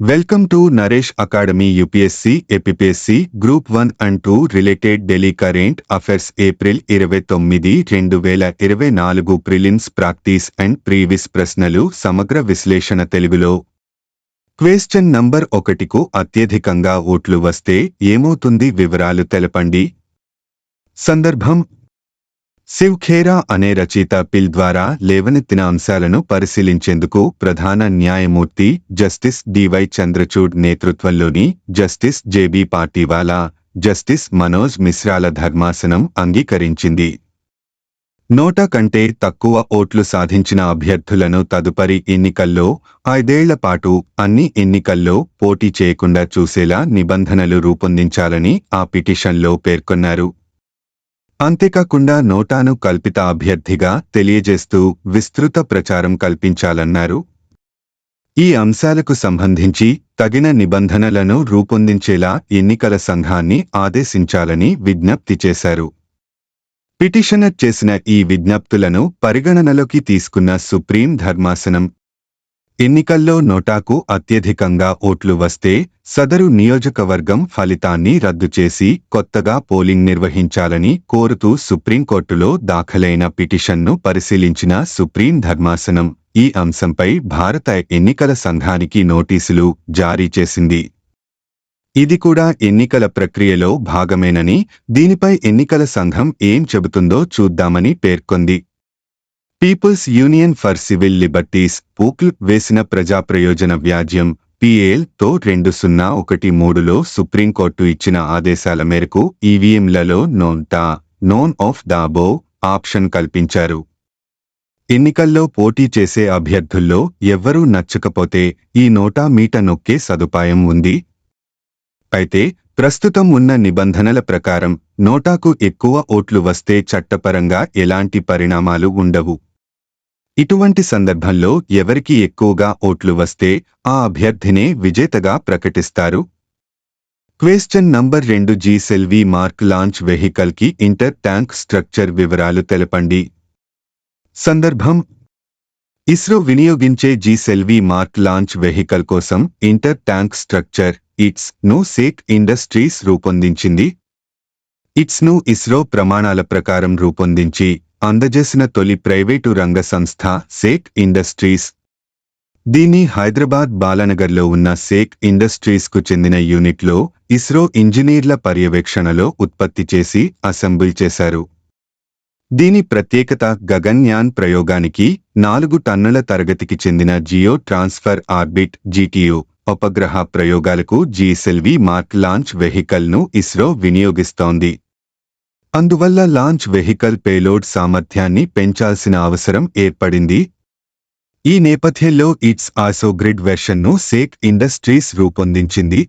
Welcome to Naresh Academy UPSC APPSC group one and two related Delhi current affairs April ఇరవై తొమ్మిది రెండు వేల ఇరవై నాలుగు ప్రిలిమ్స్ ప్రాక్టీస్ అండ్ ప్రీవిస్ ప్రశ్నలు సమగ్ర విశ్లేషణ తెలుగులో. క్వేశ్చన్ నంబర్ ఒకటికు అత్యధికంగా ఓట్లు వస్తే ఏమవుతుంది వివరాలు తెలపండి. సందర్భం శివ్ ఖేరా అనే రచయిత పిల్ ద్వారా లేవనెత్తిన అంశాలను పరిశీలించేందుకు ప్రధాన న్యాయమూర్తి జస్టిస్ డివై చంద్రచూడ్ నేతృత్వంలోని justice JB Pardiwala justice Manoj మిశ్రాల ధర్మాసనం అంగీకరించింది. నోటా కంటే తక్కువ ఓట్లు సాధించిన అభ్యర్థులను తదుపరి ఎన్నికల్లో ఐదేళ్ళ పాటు అన్ని ఎన్నికల్లో పోటీ చేయకుండా చూసేలా నిబంధనలు రూపొందించాలని ఆ పిటిషన్లో పేర్కొన్నారు. అంతేకాకుండా నోటాను కల్పిత అభ్యర్థిగా తెలియజేస్తూ విస్తృత ప్రచారం కల్పించాలన్నారు. ఈ అంశాలకు సంబంధించి తగిన నిబంధనలను రూపొందించేలా ఎన్నికల సంఘాన్ని ఆదేశించాలని విజ్ఞప్తి చేశారు. పిటిషనర్ చేసిన ఈ విజ్ఞప్తులను పరిగణనలోకి తీసుకున్న సుప్రీం ధర్మాసనం ఎన్నికల్లో నోటాకు అత్యధికంగా ఓట్లు వస్తే సదరు నియోజకవర్గం ఫలితాన్ని రద్దు చేసి కొత్తగా పోలింగ్ నిర్వహించాలని కోరుతూ సుప్రీంకోర్టులో దాఖలైన పిటిషన్ను పరిశీలించిన సుప్రీం ధర్మాసనం ఈ అంశంపై భారత ఎన్నికల సంఘానికి నోటీసులు జారీ చేసింది. ఇది కూడా ఎన్నికల ప్రక్రియలో భాగమేనని దీనిపై ఎన్నికల సంఘం ఏం చెబుతుందో చూద్దామని పేర్కొంది. People's union for civil liberties PUCL వేసిన ప్రజాప్రయోజన వ్యాజ్యం పిఏల్తో రెండు సున్నా ఒకటి మూడులో సుప్రీంకోర్టు ఇచ్చిన ఆదేశాల మేరకు ఈవీఎంలలో NOTA none of the above option కల్పించారు. ఎన్నికల్లో పోటీ చేసే అభ్యర్థుల్లో ఎవ్వరూ నచ్చకపోతే ఈ నోటా మీట నొక్కే సదుపాయం ఉంది. అయితే ప్రస్తుతం ఉన్న నిబంధనల ప్రకారం నోటాకు ఎక్కువ ఓట్లు వస్తే చట్టపరంగా ఎలాంటి పరిణామాలు ఉండవు. ఇటువంటి సందర్భంలో ఎవరికి ఎక్కువగా ఓట్లు వస్తే ఆ అభ్యర్థినే విజేతగా ప్రకటిస్తారు? క్వేశ్చన్ నంబర్ రెండు జీ సెల్వి మార్క్ లాంచ్ వెహికల్కి ఇంటర్ ట్యాంక్ స్ట్రక్చర్ వివరాలు తెలపండి. సందర్భం ఇస్రో వినియోగించే G SLV mark launch vehicle కోసం ఇంటర్ ట్యాంక్ స్ట్రక్చర్ ఇట్స్ను సేక్ ఇండస్ట్రీస్ రూపొందించింది. ఇట్స్ను ఇస్రో ప్రమాణాల ప్రకారం రూపొందించి అందజేసిన తొలి ప్రైవేటు రంగ సంస్థ సేక్ ఇండస్ట్రీస్. దీన్ని హైదరాబాద్ బాలానగర్లో ఉన్న సేక్ ఇండస్ట్రీస్కు చెందిన యూనిట్లో ఇస్రో ఇంజనీర్ల పర్యవేక్షణలో ఉత్పత్తి చేసి అసెంబుల్ చేశారు. దీని ప్రత్యేకత గగన్యాన్ ప్రయోగానికి నాలుగు టన్నుల తరగతికి చెందిన జియో ట్రాన్స్ఫర్ ఆర్బిట్ జీటీయూ. ఉపగ్రహ ప్రయోగాలకు జీఎస్ఎల్వి మార్క్ లాంచ్ వెహికల్ను ఇస్రో వినియోగిస్తోంది. అందువల్ల లాంచ్ వెహికల్ పేలోడ్ సామర్థ్యాన్ని పెంచాల్సిన అవసరం ఏర్పడింది. ఈ నేపథ్యంలో ఇట్స్ ఆసోగ్రిడ్ వెర్షన్ను సేక్ ఇండస్ట్రీస్ రూపొందించింది.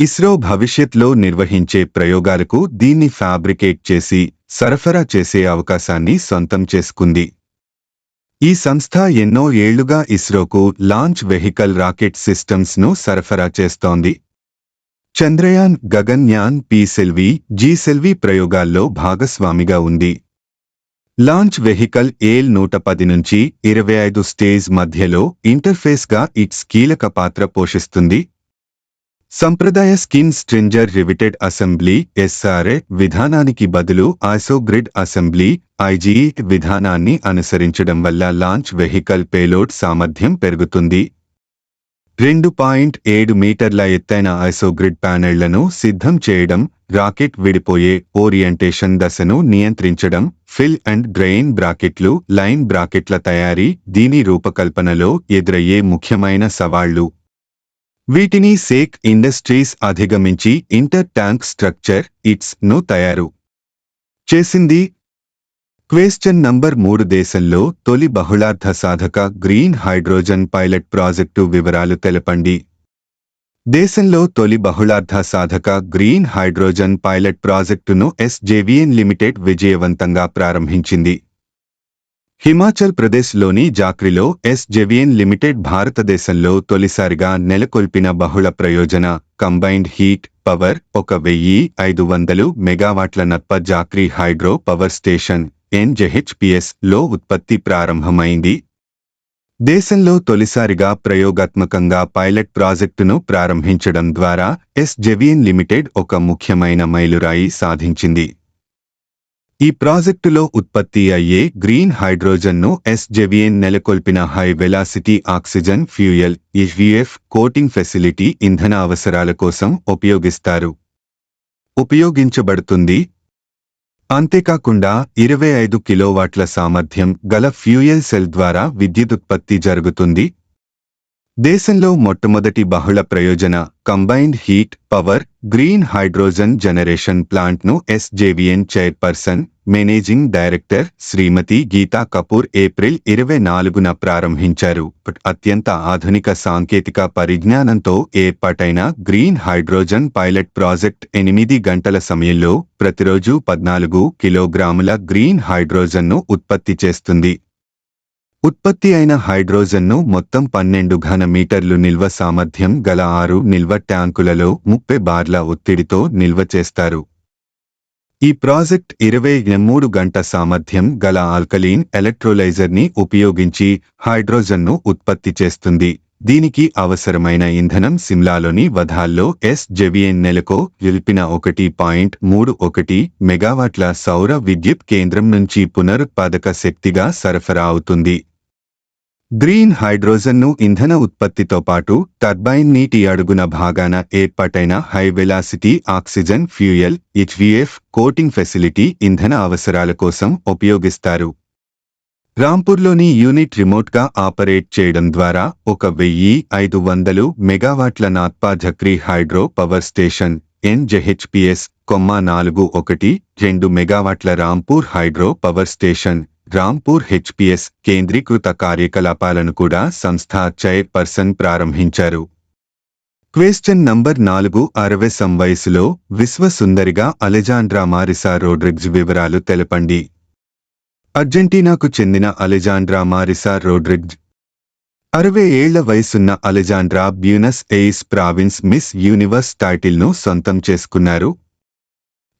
ఇస్రో భవిష్యత్లో నిర్వహించే ప్రయోగాలకు దీన్ని ఫ్యాబ్రికేట్ చేసి సరఫరా చేసే అవకాశాన్ని సొంతం చేసుకుంది. ఈ సంస్థ ఎన్నో ఏళ్ళుగా ఇస్రోకు లాంచ్ వెహికల్ రాకెట్ సిస్టమ్స్ను సరఫరా చేస్తోంది. Chandrayaan Gaganyaan P SLV SLV ప్రయోగాల్లో భాగస్వామిగా ఉంది. లాంచ్ వెహికల్ ఏల్ నూట పది నుంచి ఇరవై ఐదు స్టేజ్ మధ్యలో ఇంటర్ఫేస్గా ఇట్స్ కీలక పాత్ర పోషిస్తుంది. సంప్రదాయ skin stringer riveted assembly SRA విధానానికి బదులు ఐసోగ్రిడ్ అసెంబ్లీ ఐజీఈ విధానాన్ని అనుసరించడం వల్ల లాంచ్ వెహికల్ పేలోడ్ సామర్థ్యం పెరుగుతుంది. రెండు పాయింట్ ఏడు మీటర్ల ఎత్తైన ఐసోగ్రిడ్ ప్యానెళ్ళను సిద్ధం చేయడం రాకెట్ విడిపోయే ఓరియంటేషన్ దశను నియంత్రించడం ఫిల్ అండ్ డ్రెయిన్ బ్రాకెట్లు లైన్ బ్రాకెట్ల తయారీ దీని రూపకల్పనలో ఎదురయ్యే ముఖ్యమైన సవాళ్ళు. వీటిని సేక్ ఇండస్ట్రీస్ అధిగమించి ఇంటర్ ట్యాంక్ స్ట్రక్చర్ ఇట్స్ను తయారు చేసింది. క్వేశ్చన్ నంబర్ మూడు దేశంలో తొలి బహుళార్థ సాధక గ్రీన్ హైడ్రోజన్ పైలట్ ప్రాజెక్టు వివరాలు తెలపండి. దేశంలో తొలి బహుళార్థ సాధక గ్రీన్ హైడ్రోజన్ పైలట్ ప్రాజెక్టును ఎస్జేవిఎన్ లిమిటెడ్ విజయవంతంగా ప్రారంభించింది. హిమాచల్ ప్రదేశ్లోని జాక్రిలో ఎస్ జెవియన్ లిమిటెడ్ భారతదేశంలో తొలిసారిగా నెలకొల్పిన బహుళ ప్రయోజన కంబైన్డ్ హీట్ పవర్ ఒక వెయ్యి ఐదు వందలు మెగావాట్ల Nathpa Jhakri hydro power station ఎన్జెహెచ్పిఎస్లో ఉత్పత్తి ప్రారంభమైంది. దేశంలో తొలిసారిగా ప్రయోగాత్మకంగా పైలట్ ప్రాజెక్టును ప్రారంభించడం ద్వారా ఎస్ జెవియన్ లిమిటెడ్ ఒక ముఖ్యమైన మైలురాయి సాధించింది. ఈ ప్రాజెక్టులో ఉత్పత్తి అయ్యే గ్రీన్ హైడ్రోజన్ను ఎస్ జెవియన్ నెలకొల్పిన high velocity oxygen fuel HVOF coating facility ఇంధన అవసరాల కోసం ఉపయోగిస్తారు. ఉపయోగించబడుతుంది. అంతేకాకుండా ఇరవై ఐదు కిలోవాట్ల సామర్థ్యం గల ఫ్యూయల్ సెల్ ద్వారా విద్యుదుత్పత్తి జరుగుతుంది. దేశంలో మొట్టమొదటి బహుళ ప్రయోజన combined heat power green hydrogen generation ప్లాంట్ను SJVN chairperson managing director Shrimati Geeta Kapoor April ఇరవై నాలుగున ప్రారంభించారు. అత్యంత ఆధునిక సాంకేతిక పరిజ్ఞానంతో ఏర్పాటైన గ్రీన్ హైడ్రోజన్ పైలట్ ప్రాజెక్ట్ ఎనిమిది గంటల సమయంలో ప్రతిరోజు పద్నాలుగు కిలోగ్రాముల గ్రీన్ హైడ్రోజన్ను ఉత్పత్తి చేస్తుంది. ఉత్పత్తి అయిన హైడ్రోజన్ను మొత్తం పన్నెండు ఘన మీటర్లు నిల్వ సామర్థ్యం గల ఆరు నిల్వ ట్యాంకులలో ముప్పై బార్ల ఒత్తిడితో నిల్వ చేస్తారు. ఈ ప్రాజెక్ట్ ఇరవై మూడు గంట సామర్థ్యం గల ఆల్కలీన్ ఎలక్ట్రోలైజర్ని ఉపయోగించి హైడ్రోజన్ను ఉత్పత్తి చేస్తుంది. దీనికి అవసరమైన ఇంధనం సిమ్లాలోని వధాల్లో ఎస్ జెవియన్ నెలకో గెలిపిన ఒకటి పాయింట్ మూడు ఒకటి మెగావాట్ల సౌర విద్యుత్ కేంద్రం నుంచి పునరుత్పాదక శక్తిగా సరఫరా అవుతుంది. గ్రీన్ హైడ్రోజన్ను ఇంధన ఉత్పత్తితో పాటు టర్బైన్ నీటి అడుగున భాగాన ఏర్పాటైన high velocity oxygen fuel HVOF coating facility ఇంధన అవసరాల కోసం ఉపయోగిస్తారు. రాంపూర్లోని యూనిట్ రిమోట్గా ఆపరేట్ చేయడం ద్వారా ఒక వెయ్యి ఐదు వందలు మెగావాట్ల Nathpa Jhakri hydro power station NJHPS కొమ్మ నాలుగు ఒకటి రెండు మెగావాట్ల Rampur hydro power station Rampur HPS కేంద్రీకృత కార్యకలాపాలను కూడా సంస్థ చైర్పర్సన్ ప్రారంభించారు. క్వేశ్చన్ నంబర్ నాలుగు అరవై సంవయసులో విశ్వసుందరిగా అలెజాండ్రా మారిసా రోడ్రిగ్జ్ వివరాలు తెలపండి. అర్జెంటీనాకు చెందిన అలెజాండ్రా మారిసా రోడ్రిగ్జ్. అరవై ఏళ్ళ వయసున్న Alejandra Buenos Aires province Miss Universe టైటిల్ను సొంతం చేసుకున్నారు.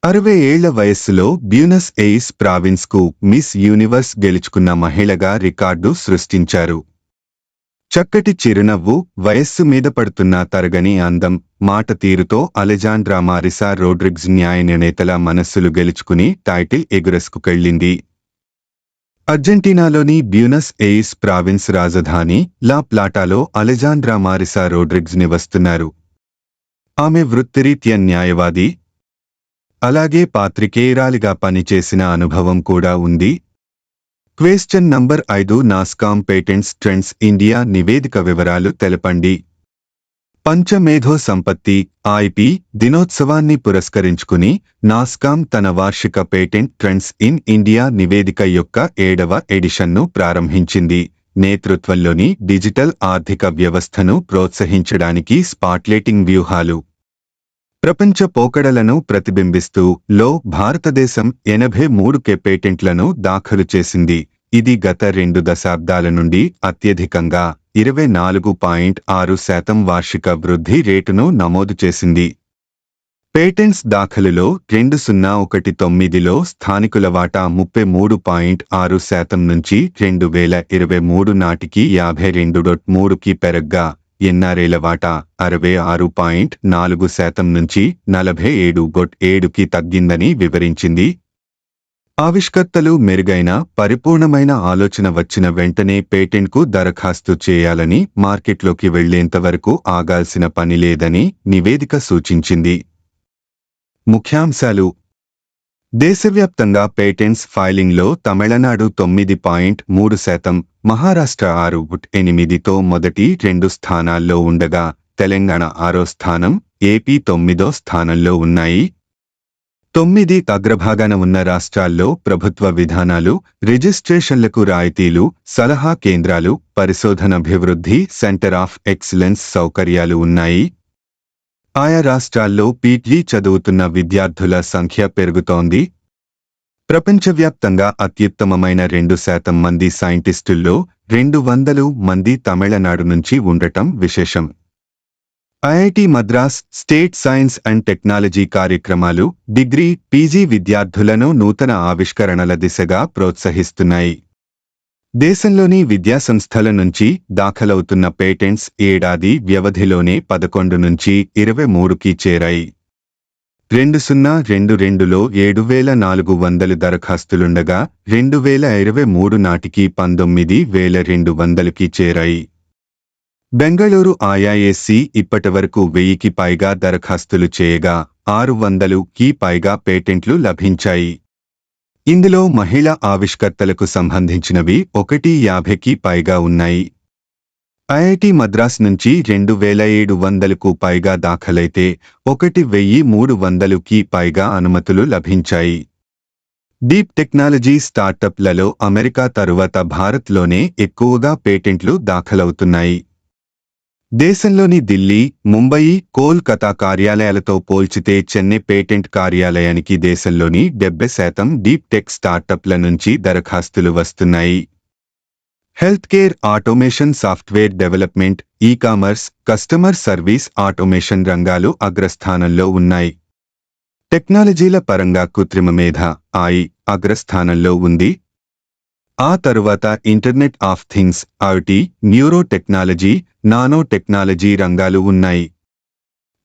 అరవై ఏళ్ళ వయస్సులో బ్యూనస్ ఎయిస్ ప్రావిన్స్కు మిస్ యూనివర్స్ గెలుచుకున్న మహిళగా రికార్డు సృష్టించారు. చక్కటి చిరునవ్వు వయస్సు మీద పడుతున్న తరగని అందం మాట తీరుతో అలెజాండ్రా మారిసా రోడ్రిగ్స్ న్యాయ నిర్ణేతల మనస్సులు గెలుచుకుని టైటిల్ ఎగురెస్కుకెళ్ళింది అర్జెంటీనాలోని బ్యూనస్ ఎయిస్ ప్రావిన్స్ రాజధాని లా ప్లాటాలో అలెజాండ్రా మారిసా రోడ్రిగ్స్ నివస్తున్నారు ఆమె వృత్తిరీత్యా న్యాయవాది అలాగే పాత్రికేయురాలిగా పనిచేసిన అనుభవం కూడా ఉంది. క్వేశ్చన్ నంబర్ ఐదు నాస్కామ్ పేటెంట్స్ ట్రెండ్స్ ఇండియా నివేదిక వివరాలు తెలపండి. పంచమేధో సంపత్తి ఐపి దినోత్సవాన్ని పురస్కరించుకుని నాస్కామ్ తన వార్షిక పేటెంట్ ట్రెండ్స్ ఇన్ ఇండియా నివేదిక యొక్క ఏడవ ఎడిషన్ను ప్రారంభించింది. నేతృత్వంలోని డిజిటల్ ఆర్థిక వ్యవస్థను ప్రోత్సహించడానికి స్పాట్లైటింగ్ వ్యూహాలు ప్రపంచ పోకడలను ప్రతిబింబిస్తూ లో భారతదేశం ఎనభై మూడు కే పేటెంట్లను దాఖలు చేసింది. ఇది గత రెండు దశాబ్దాల నుండి అత్యధికంగా ఇరవై నాలుగు పాయింట్ ఆరు శాతం వార్షిక వృద్ధి రేటును నమోదు చేసింది. పేటెంట్స్ దాఖలులో రెండు సున్నా ఒకటి తొమ్మిదిలో స్థానికుల వాటా ముప్పై మూడు పాయింట్ ఆరు శాతం నుంచి రెండు వేల ఇరవై మూడు నాటికి యాభై రెండు డొట్ మూడుకి పెరగ్గా ఎన్ఆర్ఏల వాటా? అరవై ఆరు పాయింట్ నాలుగు శాతం నుంచి నలభై ఏడు గొట్ ఏడుకి తగ్గిందని వివరించింది. ఆవిష్కర్తలు మెరుగైన పరిపూర్ణమైన ఆలోచన వచ్చిన వెంటనే పేటెంట్కు దరఖాస్తు చేయాలని మార్కెట్లోకి వెళ్ళేంతవరకు ఆగాల్సిన పని లేదని నివేదిక సూచించింది. ముఖ్యాంశాలు దేశవ్యాప్తంగా పేటెంట్స్ ఫైలింగ్లో తమిళనాడు తొమ్మిది పాయింట్ మూడు శాతం మహారాష్ట్ర ఆరు ఎనిమిదితో మొదటి రెండు స్థానాల్లో ఉండగా తెలంగాణ ఆరో స్థానం ఏపీ తొమ్మిదో స్థానంలో ఉన్నాయి. తొమ్మిది అగ్రభాగాన ఉన్న రాష్ట్రాల్లో ప్రభుత్వ విధానాలు రిజిస్ట్రేషన్లకు రాయితీలు సలహా కేంద్రాలు పరిశోధనాభివృద్ధి సెంటర్ ఆఫ్ ఎక్సలెన్స్ సౌకర్యాలు ఉన్నాయి. ఆయా రాష్ట్రాల్లో పీజీ చదువుతున్న విద్యార్థుల సంఖ్య పెరుగుతోంది. ప్రపంచవ్యాప్తంగా అత్యుత్తమమైన రెండు శాతం మంది సైంటిస్టుల్లో రెండు వందలు మంది తమిళనాడు నుంచి ఉండటం విశేషం. IIT Madras state science and technology కార్యక్రమాలు డిగ్రీ పీజీ విద్యార్థులను నూతన ఆవిష్కరణల దిశగా ప్రోత్సహిస్తున్నాయి. దేశంలోని విద్యాసంస్థల నుంచి దాఖలవుతున్న పేటెంట్స్ ఏడాది వ్యవధిలోనే పదకొండు నుంచి ఇరవై మూడుకి చేరాయి. రెండు సున్నా రెండు రెండులో ఏడు వేల నాలుగు వందలు దరఖాస్తులుండగా రెండు వేల ఇరవై మూడు నాటికి పంతొమ్మిది వేల రెండు వందలకి చేరాయి. బెంగళూరు ఐఐఎస్సి ఇప్పటివరకు వెయ్యికి పైగా దరఖాస్తులు చేయగా ఆరు వందలుకి పైగా పేటెంట్లు లభించాయి. ఇందులో మహిళా ఆవిష్కర్తలకు సంబంధించినవి ఒకటి యాభైకి పైగా ఉన్నాయి. ఐఐటి మద్రాస్ నుంచి రెండు వేల ఏడు వందలకు పైగా దాఖలైతే ఒకటి వెయ్యి మూడు వందలుకి పైగా అనుమతులు లభించాయి. డీప్ టెక్నాలజీ స్టార్టప్లలో అమెరికా తరువాత భారత్లోనే ఎక్కువగా పేటెంట్లు దాఖలవుతున్నాయి. దేశంలోని ఢిల్లీ ముంబయి కోల్కతా కార్యాలయాలతో పోల్చితే చెన్నై పేటెంట్ కార్యాలయానికి దేశంలోని డెబ్బై శాతం డీప్ టెక్ స్టార్టప్ల నుంచి దరఖాస్తులు వస్తున్నాయి. Health care automation software development e commerce customer service automation రంగాలు అగ్రస్థానంలో ఉన్నాయి. టెక్నాలజీల పరంగా కృత్రిమ మేధ ఆయి అగ్రస్థానంలో ఉంది. ఆ తరువాత internet of things IT neuro technology nano technology రంగాలు ఉన్నాయి.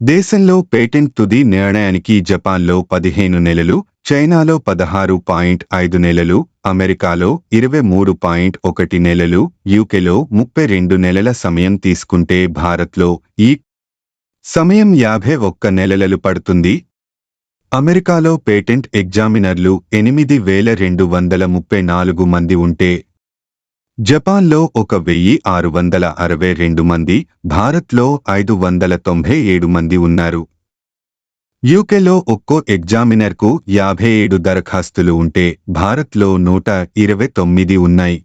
దేశంలో పేటెంట్ తుది నిర్ణయానికి జపాన్లో పదిహేను నెలలు చైనాలో పదహారు పాయింట్ ఐదు నెలలు అమెరికాలో ఇరవై మూడు పాయింట్ ఒకటి నెలలు యూకేలో ముప్పై రెండు నెలల సమయం తీసుకుంటే భారత్లో ఈ సమయం యాభై ఒక్క నెలలు పడుతుంది. అమెరికాలో పేటెంట్ ఎగ్జామినర్లు ఎనిమిది వేల రెండు వందల ముప్పై నాలుగు మంది ఉంటే జపాన్లో ఒక వెయ్యి ఆరు వందల అరవై రెండు మంది భారత్లో ఐదు వందల తొంభై ఏడు మంది ఉన్నారు. యూకేలో ఒక్కో ఎగ్జామినర్కు యాభై ఏడు దరఖాస్తులు ఉంటే భారత్లో నూట ఇరవై తొమ్మిది ఉన్నాయి.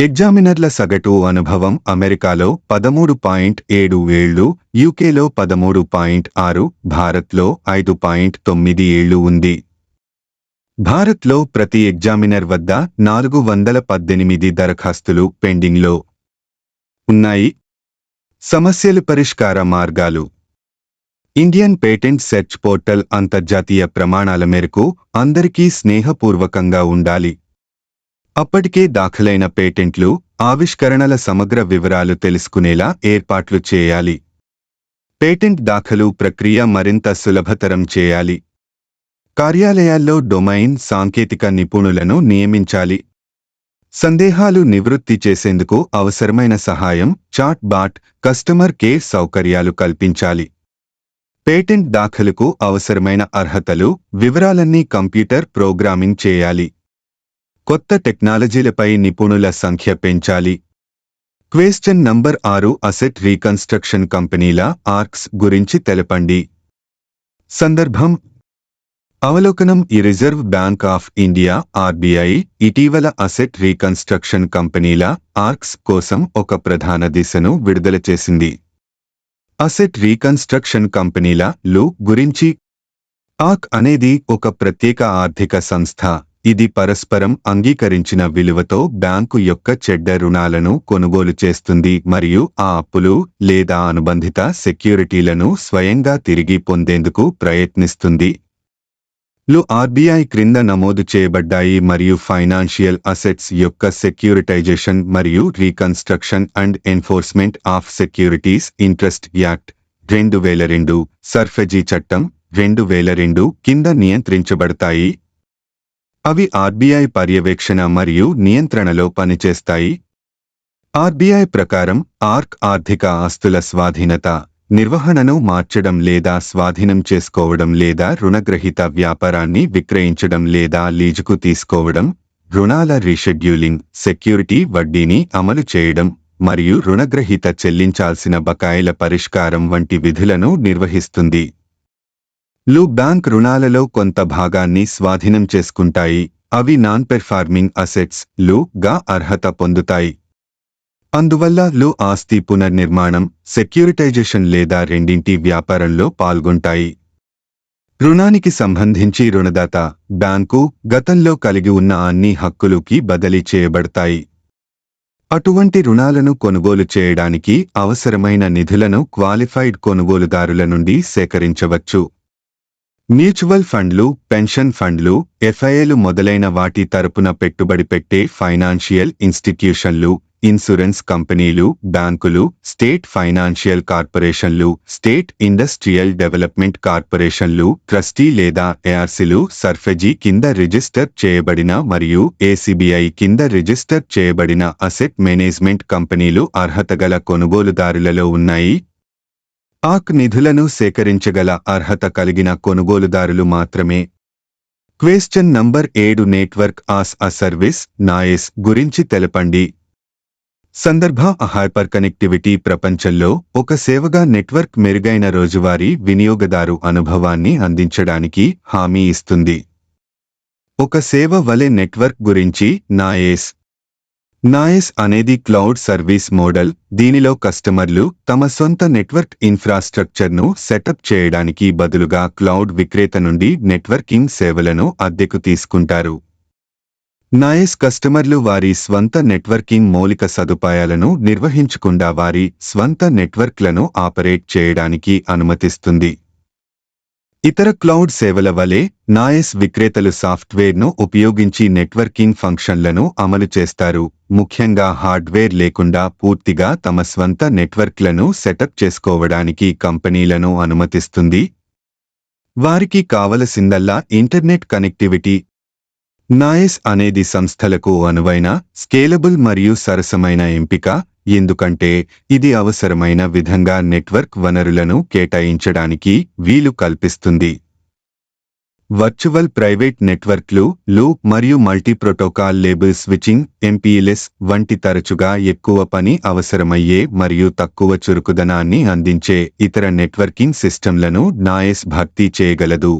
ఎగ్జామినర్ల సగటు అనుభవం అమెరికాలో పదమూడు పాయింట్ ఏడు ఏళ్ళు యూకేలో పదమూడు పాయింట్ ఆరు భారత్లో ఐదు పాయింట్ తొమ్మిది ఏళ్ళు ఉంది. భారత్లో ప్రతి ఎగ్జామినర్ వద్ద నాలుగు వందల పద్దెనిమిది దరఖాస్తులు పెండింగ్లో ఉన్నాయి. సమస్యలు పరిష్కార మార్గాలు. ఇండియన్ పేటెంట్ సెర్చ్ పోర్టల్ అంతర్జాతీయ ప్రమాణాల మేరకు అందరికీ స్నేహపూర్వకంగా ఉండాలి. అప్పటికే దాఖలైన పేటెంట్లు ఆవిష్కరణల సమగ్ర వివరాలు తెలుసుకునేలా ఏర్పాట్లు చేయాలి. పేటెంట్ దాఖలు ప్రక్రియ మరింత సులభతరం చేయాలి. కార్యాలయాల్లో డొమైన్ సాంకేతిక నిపుణులను నియమించాలి. సందేహాలు నివృత్తి చేసేందుకు అవసరమైన సహాయం చాట్ బాట్ కస్టమర్ కేర్ సౌకర్యాలు కల్పించాలి. పేటెంట్ దాఖలుకు అవసరమైన అర్హతలు వివరాలన్నీ కంప్యూటర్ ప్రోగ్రామింగ్ చేయాలి. కొత్త టెక్నాలజీలపై నిపుణుల సంఖ్య పెంచాలి. క్వేశ్చన్ నంబర్ ఆరు అసెట్ రీకన్స్ట్రక్షన్ కంపెనీల ఆర్క్స్ గురించి తెలపండి. సందర్భం అవలోకనం ఈ reserve bank of India RBI ఇటీవల అసెట్ రీకన్స్ట్రక్షన్ కంపెనీల ఆర్క్స్ కోసం ఒక ప్రధాన దిశను విడుదల చేసింది. అసెట్ రీకన్స్ట్రక్షన్ కంపెనీల లు గురించి ఆక్ అనేది ఒక ప్రత్యేక ఆర్థిక సంస్థ. ఇది పరస్పరం అంగీకరించిన విలువతో బ్యాంకు యొక్క చెడ్డ రుణాలను కొనుగోలు చేస్తుంది మరియు ఆ అప్పులు లేదా అనుబంధిత సెక్యూరిటీలను స్వయంగా తిరిగి పొందేందుకు ప్రయత్నిస్తుంది. లు ఆర్బీఐ క్రింద నమోదు చేయబడ్డాయి మరియు ఫైనాన్షియల్ అసెట్స్ యొక్క సెక్యూరిటైజేషన్ మరియు reconstruction and enforcement of securities interest act రెండు వేల రెండు సర్ఫెజీ చట్టం రెండు వేల రెండు కింద నియంత్రించబడతాయి. అవి ఆర్బీఐ పర్యవేక్షణ మరియు నియంత్రణలో పనిచేస్తాయి. ఆర్బీఐ ప్రకారం ఆర్క్ ఆర్థిక ఆస్తుల స్వాధీనత నిర్వహణను మార్చడం లేదా స్వాధీనం చేసుకోవడం లేదా రుణగ్రహీత వ్యాపారాన్ని విక్రయించడం లేదా లీజుకు తీసుకోవడం రుణాల రీషెడ్యూలింగ్ సెక్యూరిటీ వడ్డీని అమలు చేయడం మరియు రుణగ్రహీత చెల్లించాల్సిన బకాయిల పరిష్కారం వంటి విధులను నిర్వహిస్తుంది. లు బ్యాంక్ రుణాలలో కొంత భాగాన్ని స్వాధీనం చేసుకుంటాయి. అవి నాన్ పెర్ఫార్మింగ్ అసెట్స్లు గా అర్హత పొందుతాయి. అందువల్ల లు ఆస్తి పునర్నిర్మాణం సెక్యూరిటైజేషన్ లేదా రెండింటి వ్యాపారంలో పాల్గొంటాయి. రుణానికి సంబంధించి రుణదాత బ్యాంకు గతంలో కలిగి ఉన్న అన్ని హక్కులుకి బదిలీ చేయబడతాయి. అటువంటి రుణాలను కొనుగోలు చేయడానికి అవసరమైన నిధులను క్వాలిఫైడ్ కొనుగోలుదారుల నుండి సేకరించవచ్చు. మ్యూచువల్ ఫండ్లు పెన్షన్ ఫండ్లు ఎఫ్ఐఏలు మొదలైన వాటి తరపున పెట్టుబడి పెట్టే ఫైనాన్షియల్ ఇన్స్టిట్యూషన్లు ఇన్సూరెన్స్ కంపెనీలు బ్యాంకులు స్టేట్ ఫైనాన్షియల్ కార్పొరేషన్లు స్టేట్ ఇండస్ట్రియల్ డెవలప్మెంట్ కార్పొరేషన్లు ట్రస్టీ లేదా ఏఆర్సీలు సర్ఫెజీ కింద రిజిస్టర్ చేయబడిన మరియు ఏసీబీఐ కింద రిజిస్టర్ చేయబడిన అసెట్ మేనేజ్మెంట్ కంపెనీలు అర్హత గల కొనుగోలుదారులలో ఉన్నాయి. ఆక్ నిధులను సేకరించగల అర్హత కలిగిన కొనుగోలుదారులు మాత్రమే. క్వేశ్చన్ నంబర్ ఏడు network as a service NaaS గురించి తెలపండి. సందర్భ హైపర్ కనెక్టివిటీ ప్రపంచంలో ఒక సేవగా నెట్వర్క్ మెరుగైన రోజువారీ వినియోగదారు అనుభవాన్ని అందించడానికి హామీ ఇస్తుంది. ఒక సేవ వలె నెట్వర్క్ గురించి నాయస్ నాయస్ అనేది క్లౌడ్ సర్వీస్ మోడల్. దీనిలో కస్టమర్లు తమ సొంత నెట్వర్క్ ఇన్ఫ్రాస్ట్రక్చర్ను సెటప్ చేయడానికి బదులుగా క్లౌడ్ విక్రేత నుండి నెట్వర్కింగ్ సేవలను అద్దెకు తీసుకుంటారు. నాయస్ కస్టమర్లు వారి స్వంత నెట్వర్కింగ్ మౌలిక సదుపాయాలను నిర్వహించకుండా వారి స్వంత నెట్వర్క్లను ఆపరేట్ చేయడానికి అనుమతిస్తుంది. ఇతర క్లౌడ్ సేవల వలె నాయస్ విక్రేతలు సాఫ్ట్వేర్ను ఉపయోగించి నెట్వర్కింగ్ ఫంక్షన్లను అమలు చేస్తారు. ముఖ్యంగా హార్డ్వేర్ లేకుండా పూర్తిగా తమ స్వంత నెట్వర్క్లను సెటప్ చేసుకోవడానికి కంపెనీలను అనుమతిస్తుంది. వారికి కావలసిందల్లా ఇంటర్నెట్ కనెక్టివిటీ. నాయస్ అనేది సంస్థలకు అనువైన స్కేలబుల్ మరియు సరసమైన ఎంపిక ఎందుకంటే ఇది అవసరమైన విధంగా నెట్వర్క్ వనరులను కేటాయించడానికి వీలు కల్పిస్తుంది. వర్చువల్ ప్రైవేట్ నెట్వర్క్లు లు మరియు multi protocol label switching MPLS వంటి తరచుగా ఎక్కువ పని అవసరమయ్యే మరియు తక్కువ చురుకుదనాన్ని అందించే ఇతర నెట్వర్కింగ్ సిస్టంలను నాయస్ భర్తీ చేయగలదు.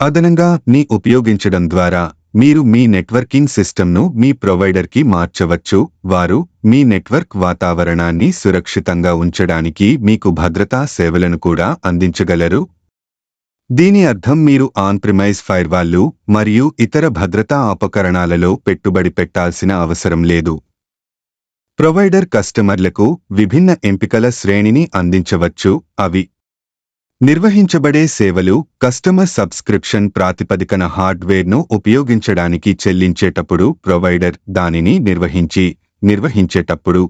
అదనంగా ని ఉపయోగించడం ద్వారా మీరు మీ నెట్వర్కింగ్ సిస్టమ్ను మీ ప్రొవైడర్కి మార్చవచ్చు. వారు మీ నెట్వర్క్ వాతావరణాన్ని సురక్షితంగా ఉంచడానికి మీకు భద్రతా సేవలను కూడా అందించగలరు. దీని అర్థం మీరు ఆన్ ప్రిమైజ్ ఫైర్వాల్లు మరియు ఇతర భద్రతా ఉపకరణాలలో పెట్టుబడి పెట్టాల్సిన అవసరం లేదు. ప్రొవైడర్ కస్టమర్లకు విభిన్న ఎంపికల శ్రేణిని అందించవచ్చు. అవి నిర్వహించబడే సేవలు కస్టమర్ సబ్స్క్రిప్షన్ ప్రాతిపదికన హార్డ్వేర్ను ఉపయోగించడానికి చెల్లించేటప్పుడు ప్రొవైడర్ దానిని నిర్వహించి నిర్వహించేటప్పుడు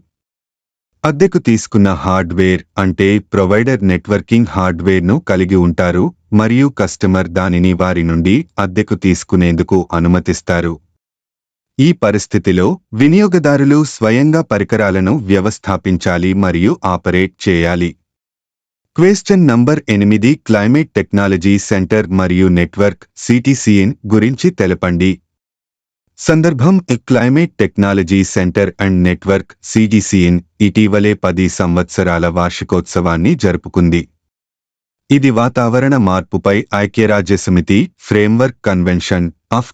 అద్దెకు తీసుకున్న హార్డ్వేర్ అంటే ప్రొవైడర్ నెట్వర్కింగ్ హార్డ్వేర్ను కలిగి ఉంటారు మరియు కస్టమర్ దానిని వారి నుండి అద్దెకు తీసుకునేందుకు అనుమతిస్తారు. ఈ పరిస్థితిలో వినియోగదారులు స్వయంగా పరికరాలను వ్యవస్థాపించాలి మరియు ఆపరేట్ చేయాలి. క్వశ్చన్ నంబర్ ఎనిమిది క్లైమేట్ టెక్నాలజీ సెంటర్ మరియు నెట్వర్క్ సిటీసీఎన్ గురించి తెలపండి. సందర్భం climate technology centre and network CTCN ఇటీవలే పది సంవత్సరాల వార్షికోత్సవాన్ని జరుపుకుంది. ఇది వాతావరణ మార్పుపై ఐక్యరాజ్యసమితి framework convention of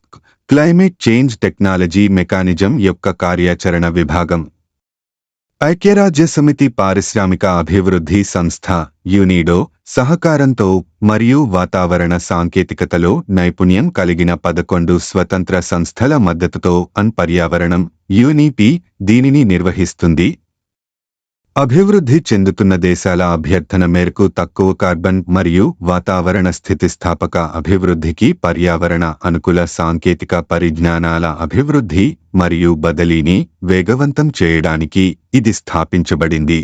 climate change technology mechanism యొక్క కార్యాచరణ విభాగం. ఐక్యరాజ్యసమితి పారిశ్రామిక అభివృద్ధి సంస్థ యునీడో సహకారంతో మరియు వాతావరణ సాంకేతికతలో నైపుణ్యం కలిగిన పదకొండు స్వతంత్ర సంస్థల మద్దతుతో అన్ పర్యావరణం యూనిపి దీనిని నిర్వహిస్తుంది. అభివృద్ధి చెందుతున్న దేశాల అభ్యర్థన మేరకు తక్కువ కార్బన్ మరియు వాతావరణ స్థితిస్థాపక అభివృద్ధికి పర్యావరణ అనుకూల సాంకేతిక పరిజ్ఞానాల అభివృద్ధి మరియు బదిలీని వేగవంతం చేయడానికి ఇది స్థాపించబడింది.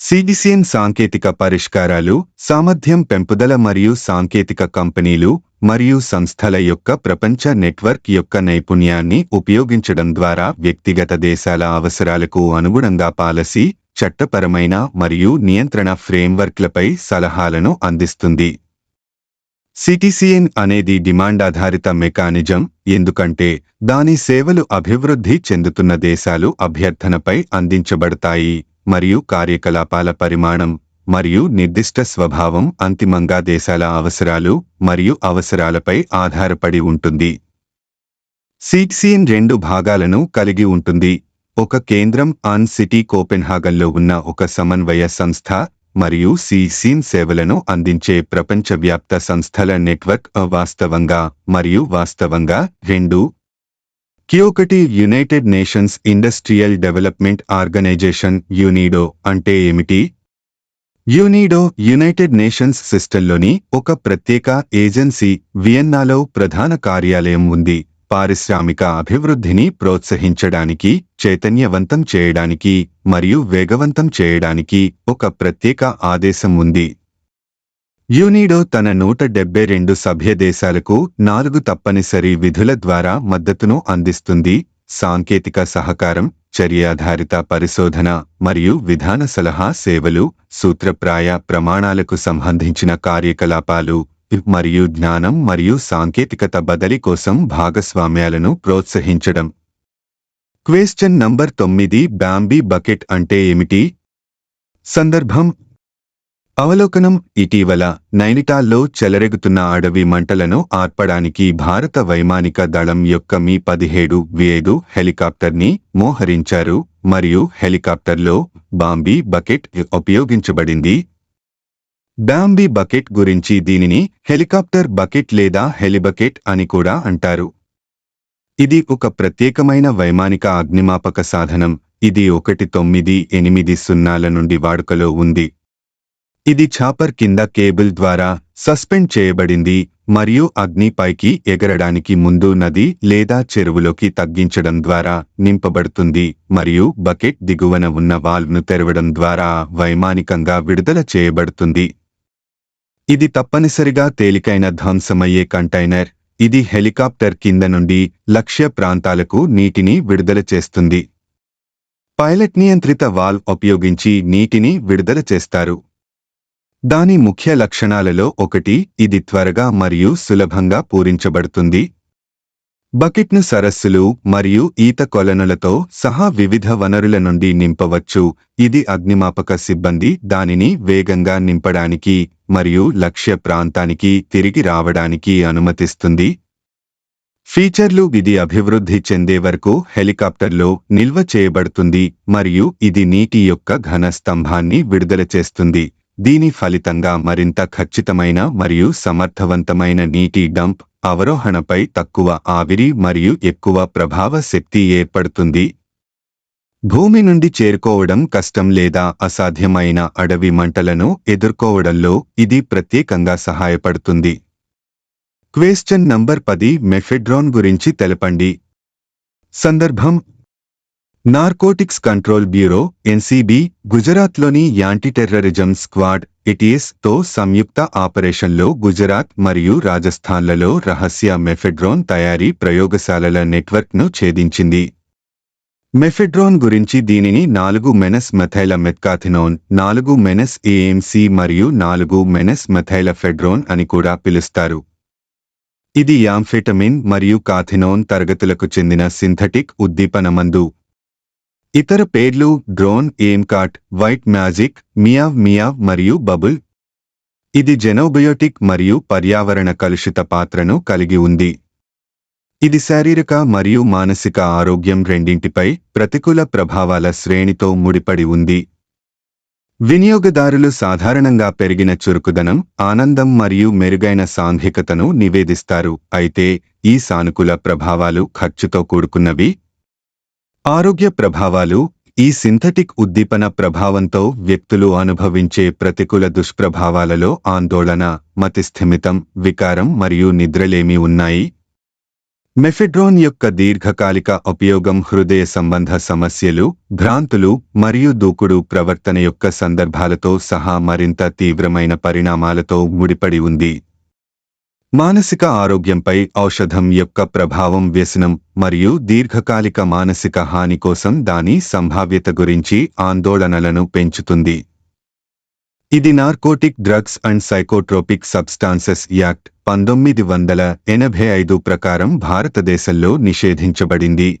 సిడిసిఎన్ సాంకేతిక పరిష్కారాలు సామర్థ్యం పెంపుదల మరియు సాంకేతిక కంపెనీలు మరియు సంస్థల యొక్క ప్రపంచ నెట్వర్క్ యొక్క నైపుణ్యాన్ని ఉపయోగించడం ద్వారా వ్యక్తిగత దేశాల అవసరాలకు అనుగుణంగా పాలసీ చట్టపరమైన మరియు నియంత్రణ ఫ్రేమ్వర్క్లపై సలహాలను అందిస్తుంది. సిటిసిఎన్ అనేది డిమాండ్ ఆధారిత మెకానిజం ఎందుకంటే దాని సేవలు అభివృద్ధి చెందుతున్న దేశాలు అభ్యర్థనపై అందించబడతాయి మరియు కార్యకలాపాల పరిమాణం మరియు నిర్దిష్ట స్వభావం అంతిమంగా దేశాల అవసరాలు మరియు అవసరాలపై ఆధారపడి ఉంటుంది. సీక్సీన్ రెండు భాగాలను కలిగి ఉంటుంది. ఒక కేంద్రం ఆన్ సిటీ కోపెన్హాగన్లో ఉన్న ఒక సమన్వయ సంస్థ మరియు సిసిన్ సేవలను అందించే ప్రపంచవ్యాప్త సంస్థల నెట్వర్క్ వాస్తవంగా మరియు వాస్తవంగా రెండు. కి ఒకటి United Nations Industrial Development Organization UNIDO అంటే ఏమిటి? యునీడో యునైటెడ్ నేషన్స్ సిస్టంలోని ఒక ప్రత్యేక ఏజెన్సీ వియన్నాలో ప్రధాన కార్యాలయం ఉంది. పారిశ్రామిక అభివృద్ధిని ప్రోత్సహించడానికి చైతన్యవంతం చేయడానికి మరియు వేగవంతం చేయడానికి ఒక ప్రత్యేక ఆదేశం ఉంది. యునీడో తన నూట డెబ్బై రెండు సభ్య దేశాలకు నాలుగు తప్పనిసరి విధుల ద్వారా మద్దతును అందిస్తుంది. సాంకేతిక సహకారం చర్యాధారిత పరిశోధన మరియు విధాన సలహా సేవలు సూత్రప్రాయ ప్రమాణాలకు సంబంధించిన కార్యకలాపాలు మరియు జ్ఞానం మరియు సాంకేతికత బదలి కోసం భాగస్వామ్యాలను ప్రోత్సహించడం. క్వేశ్చన్ నంబర్ తొమ్మిది బ్యాంబీ బకెట్ అంటే ఏమిటి? సందర్భం అవలోకనం ఇటీవల నైనిటాల్లో చెలరెగుతున్న అడవి మంటలను ఆర్పడానికి భారత వైమానిక దళం యొక్క మీ పదిహేడు వేదు హెలికాప్టర్ని మోహరించారు మరియు హెలికాప్టర్లో బాంబీ బకెట్ ఉపయోగించబడింది. బాంబీ బకెట్ గురించి దీనిని హెలికాప్టర్ బకెట్ లేదా హెలిబకెట్ అని కూడా అంటారు. ఇది ఒక ప్రత్యేకమైన వైమానిక అగ్నిమాపక సాధనం. ఇది ఒకటి తొమ్మిది ఎనిమిది సున్నాల నుండి వాడుకలో ఉంది. ఇది ఛాపర్ కింద కేబుల్ ద్వారా సస్పెండ్ చేయబడింది మరియు అగ్ని పైకి ఎగరడానికి ముందు నది లేదా చెరువులోకి తగ్గించడం ద్వారా నింపబడుతుంది మరియు బకెట్ దిగువన ఉన్న వాల్వ్ను తెరవడం ద్వారా వైమానికంగా విడుదల చేయబడుతుంది. ఇది తప్పనిసరిగా తేలికైన ధ్వంసమయ్యే కంటైనర్. ఇది హెలికాప్టర్ కింద నుండి లక్ష్య ప్రాంతాలకు నీటిని విడుదల చేస్తుంది. పైలట్ నియంత్రిత వాల్వ్ ఉపయోగించి నీటిని విడుదల చేస్తారు. దాని ముఖ్య లక్షణాలలో ఒకటి ఇది త్వరగా మరియు సులభంగా పూరించబడుతుంది. బకెట్ను సరస్సులు మరియు ఈత కొలనులతో సహా వివిధ వనరుల నుండి నింపవచ్చు. ఇది అగ్నిమాపక సిబ్బంది దానిని వేగంగా నింపడానికి మరియు లక్ష్య ప్రాంతానికి తిరిగి రావడానికి అనుమతిస్తుంది. ఫీచర్లు ఇది అభివృద్ధి చెందే వరకు హెలికాప్టర్లో నిల్వ చేయబడుతుంది మరియు ఇది నీటి యొక్క ఘన స్తంభాన్ని విడుదల చేస్తుంది. దీని ఫలితంగా మరింత ఖచ్చితమైన మరియు సమర్థవంతమైన నీటి డంప్ అవరోహణపై తక్కువ ఆవిరి మరియు ఎక్కువ ప్రభావ శక్తి ఏర్పడుతుంది. భూమి నుండి చేరుకోవడం కష్టం లేదా అసాధ్యమైన అడవి మంటలను ఎదుర్కోవడంలో ఇది ప్రత్యేకంగా సహాయపడుతుంది. క్వేశ్చన్ నంబర్ పది మెఫెడ్రాన్ గురించి తెలపండి. సందర్భం నార్కోటిక్స్ కంట్రోల్ బ్యూరో ఎన్సీబీ గుజరాత్లోని యాంటీ టెర్రరిజం స్క్వాడ్ ఎటిఎస్తో సంయుక్త ఆపరేషన్లో గుజరాత్ మరియు రాజస్థాన్లలో రహస్య మెఫెడ్రోన్ తయారీ ప్రయోగశాలల నెట్వర్క్ను ఛేదించింది. మెఫెడ్రోన్ గురించి దీనిని నాలుగు మెనస్ మెథైల మెత్కాథినోన్ నాలుగు మెనస్ ఏఎంసి మరియు నాలుగు మెనస్ మెథైల ఫెడ్రోన్ అని కూడా పిలుస్తారు. ఇది యాంఫెటమిన్ మరియు కాథినోన్ తరగతులకు చెందిన సింథటిక్ ఉద్దీపన మందు ఇతర పేర్లు drone M cat white magic meow meow మరియు బబుల్. ఇది జెనోబయోటిక్ మరియు పర్యావరణ కలుషిత పాత్రను కలిగి ఉంది. ఇది శారీరక మరియు మానసిక ఆరోగ్యం రెండింటిపై ప్రతికూల ప్రభావాల శ్రేణితో ముడిపడి ఉంది. వినియోగదారులు సాధారణంగా పెరిగిన చురుకుదనం ఆనందం మరియు మెరుగైన సాంఘికతను నివేదిస్తారు. అయితే ఈ సానుకూల ప్రభావాలు ఖర్చుతో కూడుకున్నవి ఆరోగ్య ప్రభావాలు ఈ సింథటిక్ ఉద్దీపన ప్రభావంతో వ్యక్తులు అనుభవించే ప్రతికూల దుష్ప్రభావాలలో ఆందోళన మతిస్థిమితం వికారం మరియు నిద్రలేమి ఉన్నాయి. మెఫెడ్రోన్ యొక్క దీర్ఘకాలిక ఉపయోగం హృదయ సంబంధ సమస్యలు భ్రాంతులు మరియు దూకుడు ప్రవర్తన యొక్క సందర్భాలతో సహా మరింత తీవ్రమైన పరిణామాలతో ముడిపడి ఉంది. మానసిక ఆరోగ్యంపై ఔషధం యొక్క ప్రభావం వ్యసనం మరియు దీర్ఘకాలిక మానసిక హాని కోసం దాని సంభావ్యత గురించి ఆందోళనలను పెంచుతుంది. ఇది narcotic drugs and psychotropic substances act పంతొమ్మిది వందల ఎనభై ఐదు ప్రకారం భారతదేశంలో నిషేధించబడింది.